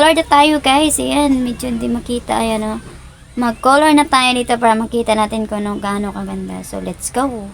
Color na tayo guys. Ayan, medyo hindi makita. Ayan o. Mag-color na tayo dito para makita natin kung ano, gaano kaganda. So, let's go.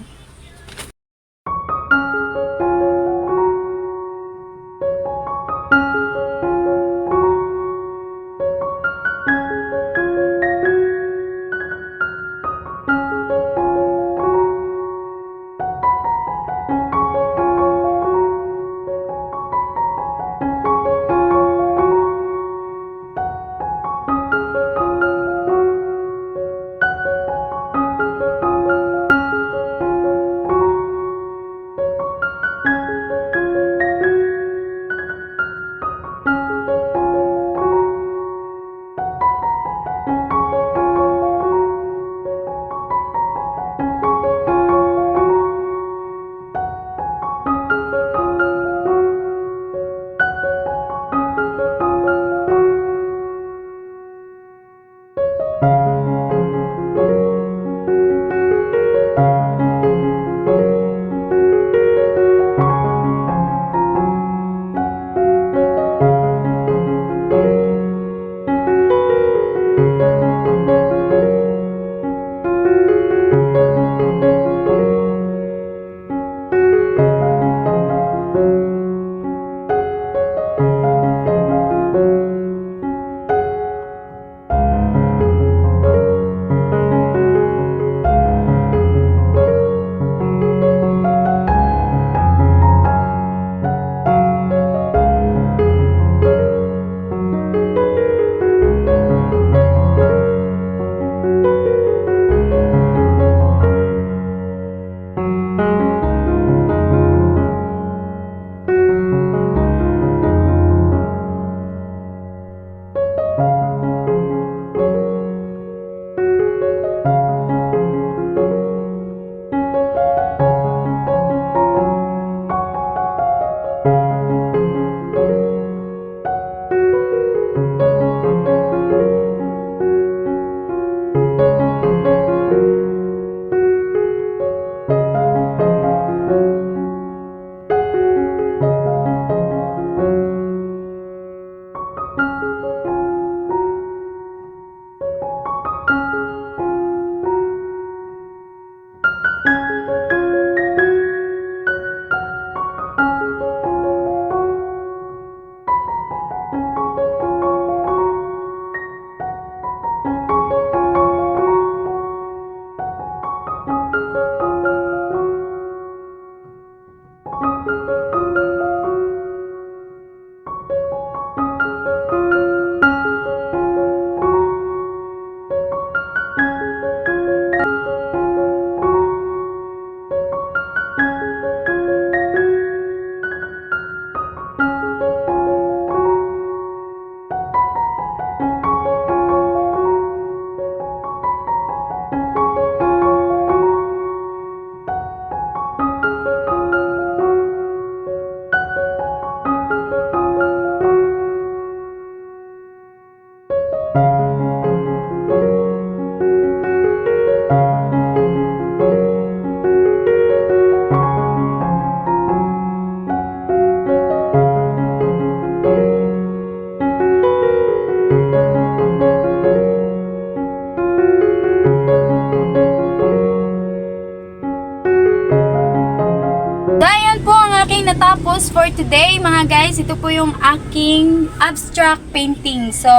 Natapos for today, mga guys. Ito po yung aking abstract painting. So,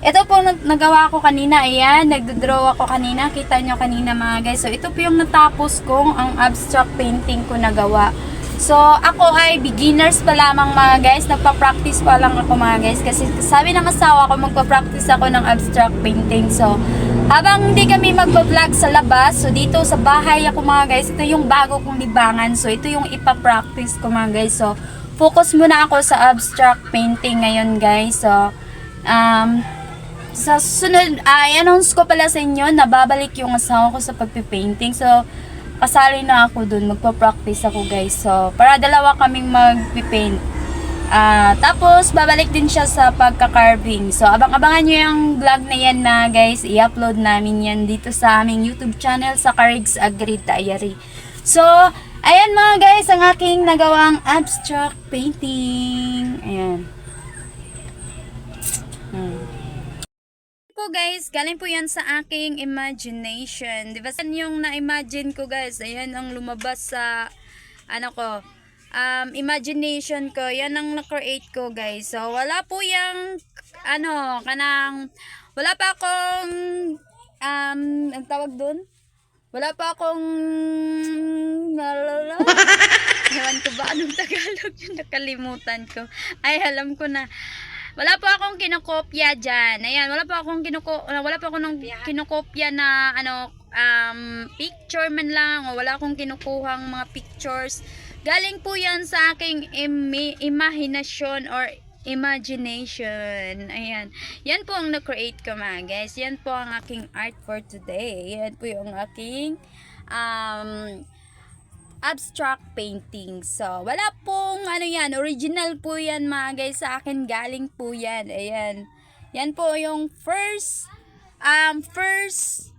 ito po nag- nagawa ko kanina. Ayan, nagdodraw ako kanina. Kita nyo kanina, mga guys. So, ito po yung natapos kong ang abstract painting ko nagawa. So, ako ay beginners pa lamang mga guys. Nagpa-practice pa lang ako mga guys. Kasi sabi ng asawa ko, magpa-practice ako ng abstract painting. So, habang hindi kami magpa-vlog sa labas, so dito sa bahay ako mga guys, ito yung bago kong libangan. So, ito yung ipa-practice ko mga guys. So, focus muna ako sa abstract painting ngayon guys. So, um, sa susunod, ay announce ko pala sa inyo na babalik yung asawa ko sa pagpipainting. So, kasali na ako dun. Magpa-practice ako guys. So, para dalawa kaming magpipaint. Ah, tapos, babalik din siya sa pagka-carving. So, abang-abangan nyo yung vlog na yan na guys. I-upload namin yan dito sa aming YouTube channel sa Carigs Agri Diary. So, ayan mga guys, ang aking nagawang abstract painting. Ayan. po guys, galing po yan sa aking imagination. Di ba? Yan yung na-imagine ko guys. Ayan ang lumabas sa, ano ko, um, imagination ko. Yan ang na-create ko guys. So, wala po yung, ano, kanang, wala pa akong, um, ang tawag dun? Wala pa akong, nalala. Ewan ko ba anong Tagalog yung nakalimutan ko. Ay, alam ko na. Wala pa akong kinokopya dyan. Ayan, wala pa akong kinuko, wala pa akong kinokopya na ano, um, picture man lang o wala akong kinukuhang mga pictures. Galing po yan sa aking imi- imahinasyon or imagination. Ayan. Yan po ang na-create ko mga guys. Yan po ang aking art for today. Yan po yung aking um, abstract painting. So, wala pong ano yan, original po yan mga guys. Sa akin galing po yan. Ayan. Yan po yung first um first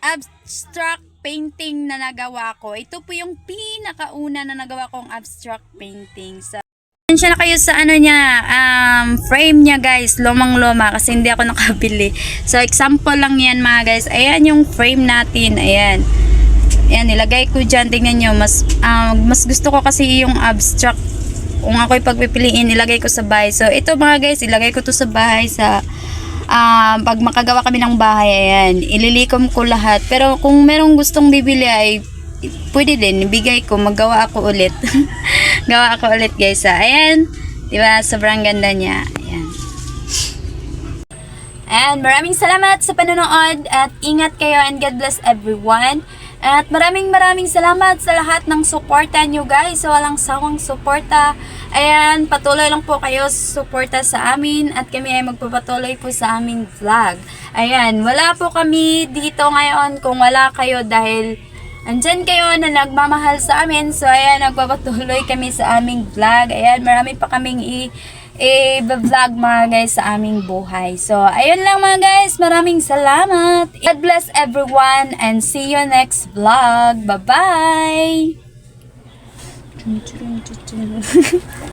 abstract painting na nagawa ko. Ito po yung pinakauna na nagawa kong abstract painting. So, siya na kayo sa ano niya, um, frame niya guys, lomang-loma kasi hindi ako nakabili. So, example lang yan mga guys. Ayan yung frame natin. Ayan. Ayan, nilagay ko dyan. Tingnan nyo, mas, ah, mas gusto ko kasi yung abstract. Kung ako'y pagpipiliin, ilagay ko sa bahay. So, ito mga guys, ilagay ko to sa bahay sa ah, pag makagawa kami ng bahay, ayan, ililikom ko lahat. Pero kung merong gustong bibili ay pwede din, ibigay ko, magawa ako ulit. Gawa ako ulit guys. ah. Ayan, di ba? Sobrang ganda niya. Ayan. And maraming salamat sa panonood at ingat kayo and God bless everyone. At maraming maraming salamat sa lahat ng suporta nyo guys. Walang sawang suporta. Ayan, patuloy lang po kayo suporta sa amin at kami ay magpapatuloy po sa aming vlog. Ayan, wala po kami dito ngayon kung wala kayo dahil andyan kayo na nagmamahal sa amin. So ayan, nagpapatuloy kami sa aming vlog. Ayan, marami pa kaming i- i-vlog mga guys sa aming buhay. So, ayun lang mga guys. Maraming salamat. God bless everyone and see you next vlog. Bye-bye!